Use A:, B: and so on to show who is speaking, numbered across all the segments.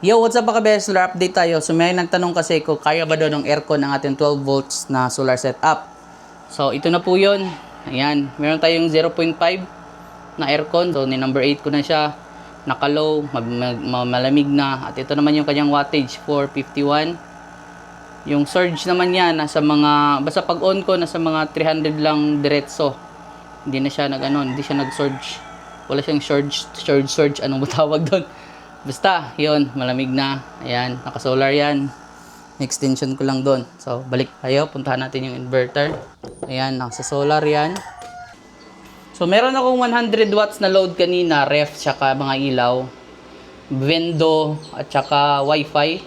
A: Yo, what's up mga best? Solar update tayo. So may nagtanong kasi kung kaya ba daw ng aircon ng ating 12 volts na solar setup. So ito na po yun. Ayan, meron tayong 0.5 na aircon. So ni number 8 ko na siya. Naka-low, malamig na. At ito naman yung kanyang wattage, 451. Yung surge naman niya, nasa mga, basta pag on ko, nasa mga 300 lang diretso. Hindi na siya nag, ano, hindi siya nag-surge. Wala siyang surge, surge, surge, anong tawag doon. Basta, yon malamig na. Ayan, naka-solar yan. Extension ko lang doon. So, balik tayo. Puntahan natin yung inverter. Ayan, nasa-solar yan. So, meron akong 100 watts na load kanina, ref, tsaka mga ilaw, vendo, at tsaka wifi.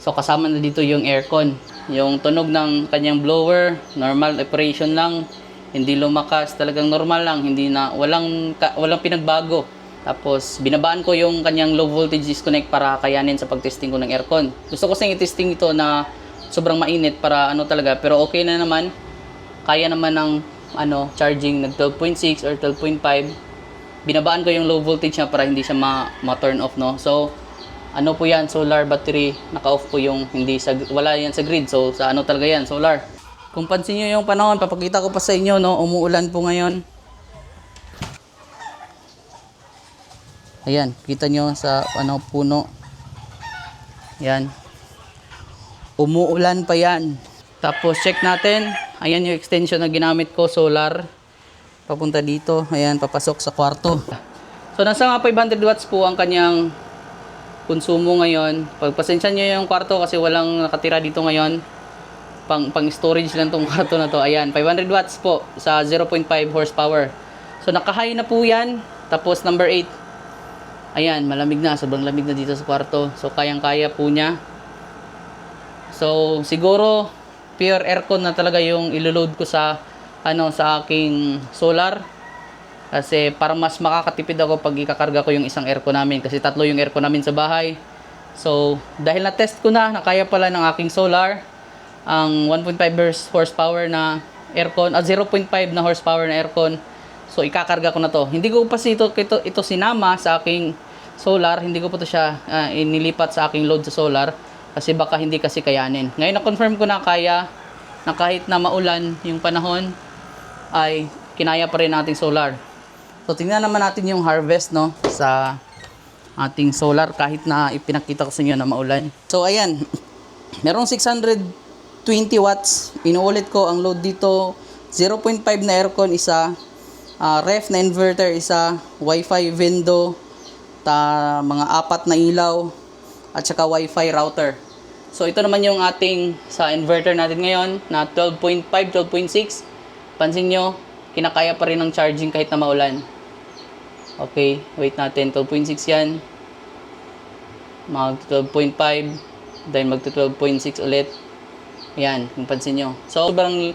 A: So, kasama na dito yung aircon. Yung tunog ng kanyang blower, normal operation lang. Hindi lumakas, talagang normal lang. Hindi na, walang, walang pinagbago. Tapos, binabaan ko yung kanyang low voltage disconnect para kayanin sa pagtesting ko ng aircon. Gusto ko sa i-testing ito na sobrang mainit para ano talaga. Pero okay na naman. Kaya naman ng ano, charging nag 12.6 or 12.5. Binabaan ko yung low voltage niya para hindi siya ma- ma-turn off, no? So, ano po yan, solar battery, naka-off po yung hindi sa, wala yan sa grid. So, sa ano talaga yan, solar. Kung pansin nyo yung panahon, papakita ko pa sa inyo, no? Umuulan po ngayon. Ayan, kita nyo sa ano puno. Ayan. Umuulan pa yan. Tapos check natin. Ayan yung extension na ginamit ko, solar. Papunta dito. Ayan, papasok sa kwarto. So nasa mga 500 watts po ang kanyang konsumo ngayon. Pagpasensya nyo yung kwarto kasi walang nakatira dito ngayon. Pang, pang storage lang tong kwarto na to. Ayan, 500 watts po sa 0.5 horsepower. So naka-high na po yan. Tapos number 8, Ayan, malamig na. Sobrang lamig na dito sa kwarto. So, kayang-kaya po niya. So, siguro, pure aircon na talaga yung iloload ko sa, ano, sa aking solar. Kasi, para mas makakatipid ako pag ikakarga ko yung isang aircon namin. Kasi tatlo yung aircon namin sa bahay. So, dahil na-test ko na, nakaya pala ng aking solar, ang 1.5 hors- horsepower na aircon, at 0.5 na horsepower na aircon. So, ikakarga ko na to. Hindi ko pa ito, ito, ito sinama sa aking solar. Hindi ko pa to siya ah, inilipat sa aking load sa solar. Kasi baka hindi kasi kayanin. Ngayon, na-confirm ko na kaya na kahit na maulan yung panahon, ay kinaya pa rin nating solar. So, tingnan naman natin yung harvest, no? Sa ating solar kahit na ipinakita ko sa inyo na maulan. So, ayan. Merong 620 watts. Inuulit ko ang load dito. 0.5 na aircon isa. Ah, ref na inverter isa. Wi-Fi window. Ta, mga apat na ilaw. At saka Wi-Fi router. So, ito naman yung ating sa inverter natin ngayon na 12.5, 12.6. Pansin nyo, kinakaya pa rin ng charging kahit na maulan. Okay, wait natin. 12.6 yan. Mag 12.5. Then mag 12.6 ulit. Yan, kung pansin nyo. So, sobrang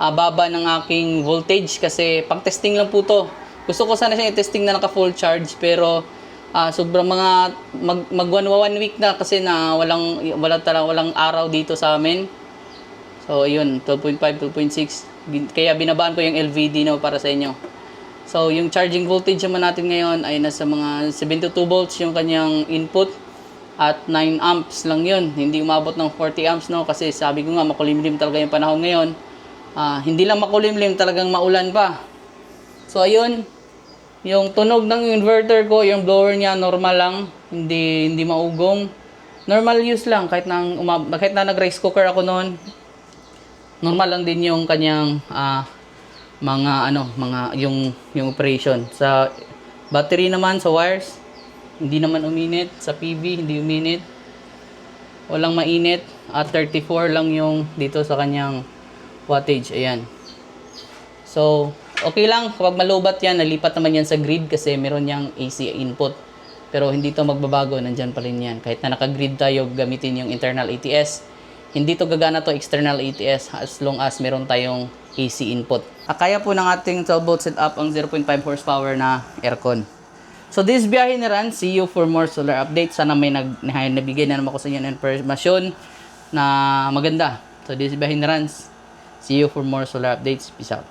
A: ah, baba ng aking voltage kasi pang testing lang po to. Gusto ko sana siya i-testing na naka full charge pero ah, sobrang mga mag, mag one, one week na kasi na walang wala talaga walang araw dito sa amin. So, ayun, 12.5, 12.6. Bin- Kaya binabaan ko yung LVD na para sa inyo. So, yung charging voltage naman natin ngayon ay nasa mga 72 volts yung kanyang input at 9 amps lang yun. Hindi umabot ng 40 amps, no? Kasi sabi ko nga, makulimlim talaga yung panahon ngayon. Ah, hindi lang makulimlim, talagang maulan pa. So, ayun. Yung tunog ng inverter ko, yung blower niya, normal lang. Hindi, hindi maugong. Normal use lang, kahit na, umab- kahit na nag-rice cooker ako noon, normal lang din yung kanyang ah, mga ano, mga yung yung operation. Sa battery naman sa wires, hindi naman uminit. Sa PV, hindi uminit. Walang mainit. At 34 lang yung dito sa kanyang wattage. Ayan. So, okay lang. Kapag malubat yan, nalipat naman yan sa grid kasi meron niyang AC input. Pero hindi to magbabago. Nandyan pa rin yan. Kahit na naka-grid tayo, gamitin yung internal ATS. Hindi to gagana to external ATS as long as meron tayong AC input. Ah, Kaya po ng ating 12 volt setup ang 0.5 horsepower na aircon. So this is biyahe ni Ran. See you for more solar updates. Sana may nag nabigay na naman ako sa inyo ng information na maganda. So this is biyahe ni Ran. See you for more solar updates. Peace out.